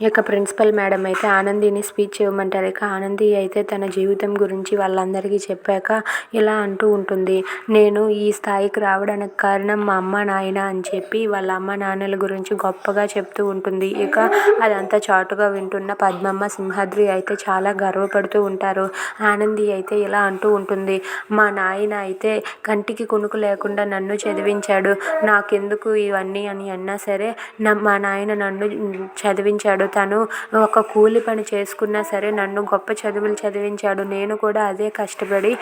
ఇక principal madam అయితే ఆనందిని speech ఇవ్వమంటారు. ఇక ఆనంది అయితే తన జీవితం గురించి వాళ్ళందరికీ చెప్పాక ఇలా అంటూ ఉంటుంది. నేను ఈ స్థాయికి రావడానికి కారణం మా అమ్మ నాయన అని చెప్పి వాళ్ళ అమ్మ నాన్నల గురించి గొప్పగా చెప్తూ ఉంటుంది. ఇక అదంతా చాటుగా వింటున్న పద్మమ్మ సింహాద్రి అయితే చాలా గర్వపడుతూ ఉంటారు. ఆనంది అయితే ఇలా అంటూ ఉంటుంది. మా నాయన అయితే కంటికి కొనుకు లేకుండా నన్ను చదివించాడు. నాకెందుకు ఇవన్నీ అని అన్నా సరే నా మా నాయన నన్ను చదివించాడు. తను ఒక కూలి పని చేసుకున్నా సరే నన్ను గొప్ప చదువులు చదివించాడు. నేను కూడా అదే కష్టపడి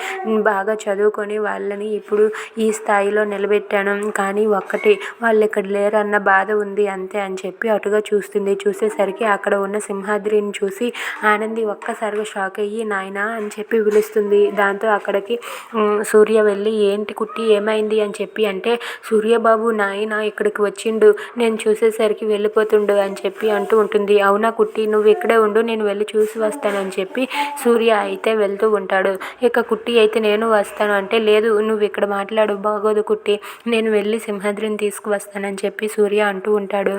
బాగా చదువుకొని వాళ్ళని ఇప్పుడు ఈ స్థాయిలో నిలబెట్టాను. కానీ ఒక్కటి వాళ్ళు ఇక్కడ లేరన్న బాధ ఉంది అంతే అని చెప్పి అటుగా చూస్తుంది. చూసేసరికి అక్కడ ఉన్న సింహాద్రిని చూసి ఆనంది ఒక్కసారిగా షాక్ అయ్యి నాయనా అని చెప్పి పిలుస్తుంది. దాంతో అక్కడికి సూర్య వెళ్ళి ఏంటి కుట్టి ఏమైంది? అని చెప్పి అంటే సూర్యబాబు నాయన ఇక్కడికి వచ్చిండు. నేను చూసేసరికి వెళ్ళిపోతుండు అని చెప్పి అంటూ ఉంటుంది. అవునా కుట్టి నువ్వు ఇక్కడే ఉండు నేను వెళ్ళి చూసి వస్తానని చెప్పి సూర్య అయితే వెళ్తూ ఉంటాడు. ఇక కుట్టి అయితే నేను వస్తాను అంటే లేదు నువ్వు ఇక్కడ మాట్లాడు బాగోదు కుట్టి నేను వెళ్ళి సింహాద్రిని తీసుకువస్తానని చెప్పి సూర్య అంటూ ఉంటాడు.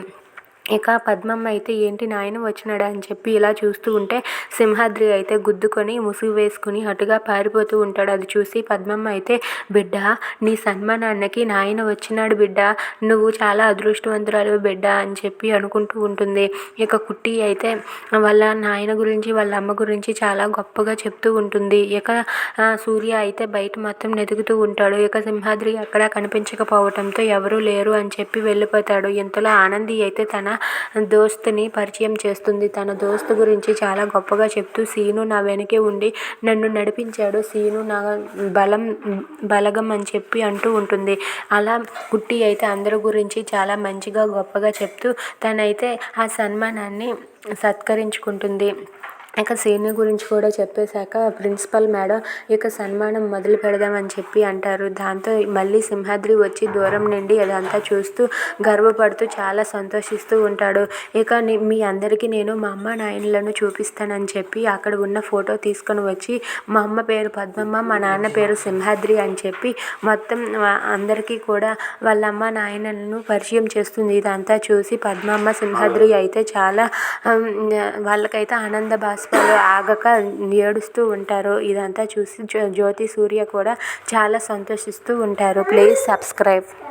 ఇక పద్మమ్మ అయితే ఏంటి నాయన వచ్చినాడా? అని చెప్పి ఇలా చూస్తూ ఉంటే సింహాద్రి అయితే గుద్దుకొని ముసుగు వేసుకుని అటుగా పారిపోతూ ఉంటాడు. అది చూసి పద్మమ్మ అయితే బిడ్డ నీ సన్మానాన్నకి నాయన వచ్చినాడు బిడ్డ. నువ్వు చాలా అదృష్టవంతురాలు బిడ్డ అని చెప్పి అనుకుంటూ ఉంటుంది. ఇక కుట్టి అయితే వాళ్ళ నాయన గురించి వాళ్ళ అమ్మ గురించి చాలా గొప్పగా చెప్తూ ఉంటుంది. ఇక సూర్య అయితే బయట మొత్తం వెతుకుతూ ఉంటాడు. ఇక సింహాద్రి అక్కడ కనిపించకపోవటంతో ఎవరూ లేరు అని చెప్పి వెళ్ళిపోతాడు. ఇంతలో ఆనంది అయితే తన దోస్తుని పరిచయం చేస్తుంది. తన దోస్తు గురించి చాలా గొప్పగా చెప్తూ సీను నా వెనకే ఉండి నన్ను నడిపించాడు. సీను నా బలం బలగం అని చెప్పి అంటూ ఉంటుంది. అలా గుట్టి అయితే అందరి గురించి చాలా మంచిగా గొప్పగా చెప్తూ తనైతే ఆ సన్మానాన్ని సత్కరించుకుంటుంది. ఇక సీనియర్ గురించి కూడా చెప్పేశాక ప్రిన్సిపల్ మేడం ఇక సన్మానం మొదలు పెడదామని చెప్పి అంటారు. దాంతో మళ్ళీ సింహాద్రి వచ్చి దూరం నుండి అదంతా చూస్తూ గర్వపడుతూ చాలా సంతోషిస్తూ ఉంటాడు. ఇక మీ అందరికీ నేను మా అమ్మ నాయనలను చూపిస్తానని చెప్పి అక్కడ ఉన్న ఫోటో తీసుకొని వచ్చి మా అమ్మ పేరు పద్మమ్మ మా నాన్న పేరు సింహాద్రి అని చెప్పి మొత్తం అందరికీ కూడా వాళ్ళ అమ్మ నాయనలను పరిచయం చేస్తుంది. ఇదంతా చూసి పద్మమ్మ సింహాద్రి అయితే చాలా వాళ్ళకైతే ఆనంద వాళ్ళు ఆగక ఏడుస్తూ ఉంటారు. ఇదంతా చూసి జ్యో- జ్యోతి సూర్య కూడా చాలా సంతోషిస్తూ ఉంటారు. Please subscribe.